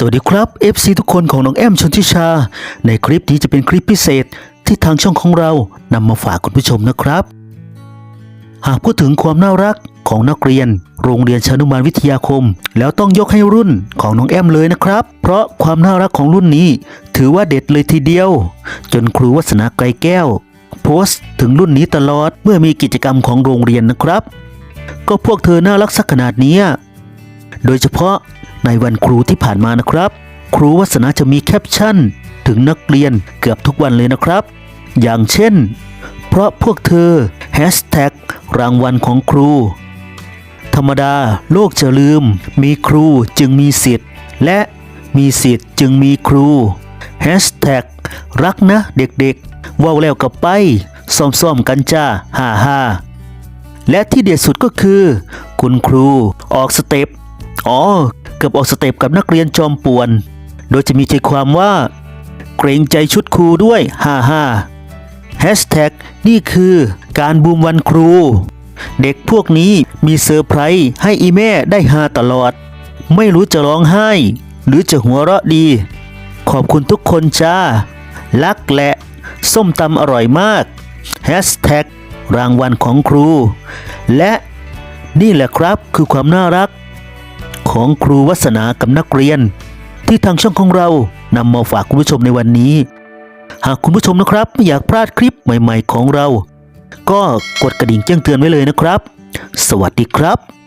สวัสดีครับ FC ทุกคนของน้องแอมชนทิชา ในคลิปนี้จะเป็นคลิปพิเศษที่ทางช่องของเรานำมาฝากคุณผู้ชมนะครับ หากพูดถึงความน่ารักของนักเรียน โรงเรียนชานุมานวิทยาคม แล้วต้องยกให้รุ่นของน้องแอมเลยนะครับ เพราะความน่ารักของรุ่นนี้ ถือว่าเด็ดเลยทีเดียว จนครูวัฒนาไกรแก้ว โพสต์ถึงรุ่นนี้ตลอดเมื่อมีกิจกรรมของโรงเรียนนะครับ ก็พวกเธอน่ารักสักขนาดนี้โดยเฉพาะ ในวันครูที่ผ่านมานะครับ ครูวัฒนาจะมีแคปชั่น ถึงนักเรียนเกือบทุกวันเลยนะครับ อย่างเช่น เพราะพวกเธอแฮชแท็กรางวัลของครู ธรรมดาโลกจะลืม มีครูจึงมีสิทธิ์ และมีสิทธิ์จึงมีครูแฮชแท็กรักนะเด็กๆว่าวแล้วกับไปซ่อมๆกันจ้าฮ่าฮ่าและที่เด็ดสุดก็คือ คุณครูออกสเต็ปอ๋อ เกือบออกสเต็ปกับนักเรียนจอมป่วน โดยจะมีใจความว่า เกรงใจชุดครูด้วยฮ่าฮ่าแฮชแท็กนี่คือการบูมวันครู เด็กพวกนี้มีเซอร์ไพรส์ให้อีแม่ได้ฮาตลอด ไม่รู้จะร้องไห้ หรือจะหัวเราะดี ขอบคุณทุกคนจ้า ลักและ ส้มตำอร่อยมากแฮชแท็กรางวัลของครู และนี่แหละครับคือความน่ารัก ของครูวัสนากับนักเรียน ที่ทางช่องของเรานำมาฝากคุณผู้ชมในวันนี้ หากคุณผู้ชมนะครับไม่อยากพลาดคลิปใหม่ ๆ ของเรา ก็กดกระดิ่งแจ้งเตือนไว้เลยนะครับ สวัสดีครับ